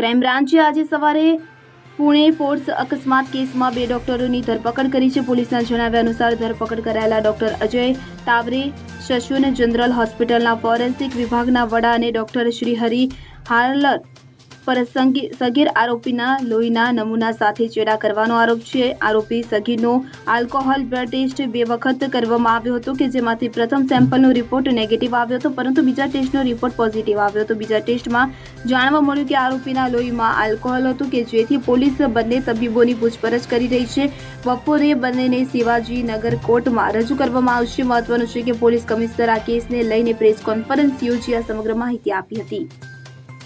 Crime બ્રાન્ચે આજે સવારે Pune ports અકસ્માત કેસમાં બે ડોક્ટરોની ધરપકડ કરી છે. પોલીસના જણાવ્યા અનુસાર ધરપકડ કરાયેલા doctor Ajay Taware Sassoon general હોસ્પિટલના ફોરેન્સિક વિભાગના વડા અને ડોક્ટર શ્રી હરિ હાર્લર પર સંગી- સગીર આરોપીના લોહીના નમૂના સાથે ચેડા કરવાનો આરોપ છે. આરોપી સગીરનો આલ્કોહોલ બ્લડ ટેસ્ટ બે વખત કરવામાં આવ્યો હતો કે જેમાંથી પ્રથમ સેમ્પલનો રિપોર્ટ નેગેટિવ આવ્યો હતો, પરંતુ બીજા ટેસ્ટનો રિપોર્ટ પોઝિટિવ આવ્યો હતો. બીજા ટેસ્ટમાં જાણવા મળ્યું કે આરોપીના લોહીમાં આલ્કોહોલ હતું કે જેથી પોલીસ બંને તબીબોની પૂછપરછ કરી રહી છે. બપોરે બંનેને શિવાજીનગર કોર્ટમાં રજૂ કરવામાં આવશે. મહત્વનું છે કે પોલીસ કમિશનર આ કેસને લઈને પ્રેસ કોન્ફરન્સ યોજી આ સમગ્ર માહિતી આપી હતી.